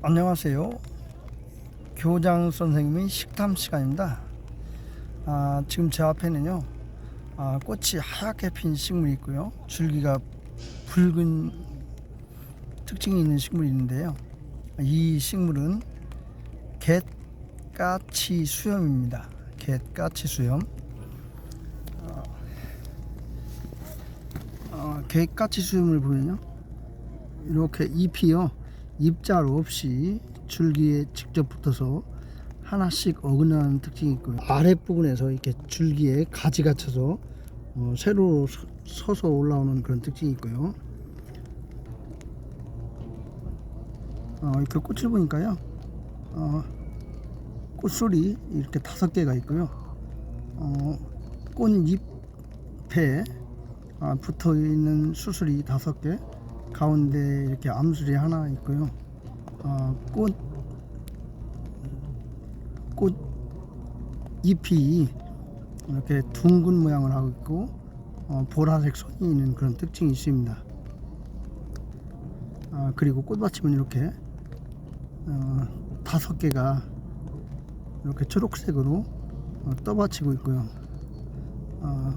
안녕하세요. 교장 선생님의 식탐 시간입니다. 아, 지금 제 앞에는요, 아, 꽃이 하얗게 핀 식물이 있고요. 줄기가 붉은 특징이 있는 식물이 있는데요. 이 식물은 갯가치 수염입니다. 갯가치 수염. 어, 어, 갯가치 수염을 보면요. 이렇게 잎이요. 잎잘 없이 줄기에 직접 붙어서 하나씩 어긋나는 특징이 있고요. 아랫부분에서 이렇게 줄기에 가지 갇혀서 어, 세로 서- 서서 올라오는 그런 특징이 있고요. 어, 이렇게 꽃을 보니까요. 어, 꽃술이 이렇게 다섯 개가 있고요. 어, 꽃잎에 아, 붙어 있는 수술이 다섯 개, 가운데 이렇게 암술이 하나 있고요. 어, 꽃, 꽃 잎이 이렇게 둥근 모양을 하고 있고 어, 보라색 선이 있는 그런 특징이 있습니다. 아, 그리고 꽃받침은 이렇게 어, 다섯 개가 이렇게 초록색으로 어, 떠받치고 있고요. 어,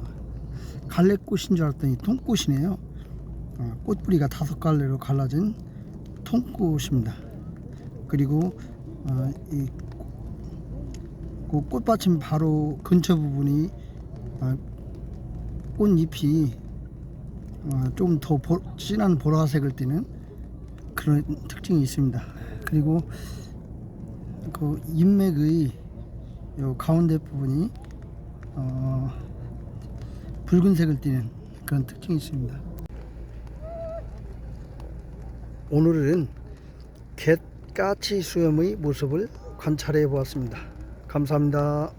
갈래꽃인 줄 알았더니 통꽃이네요. 어, 꽃뿌리가 다섯 갈래로 갈라진 통꽃입니다. 그리고 어, 이그 꽃받침 바로 근처 부분이 어, 꽃잎이 어, 좀더 진한 보라색을 띠는 그런 특징이 있습니다. 그리고 그 잎맥의 요 가운데 부분이 어, 붉은색을 띠는 그런 특징이 있습니다. 오늘은 갯가치 수염의 모습을 관찰해 보았습니다. 감사합니다.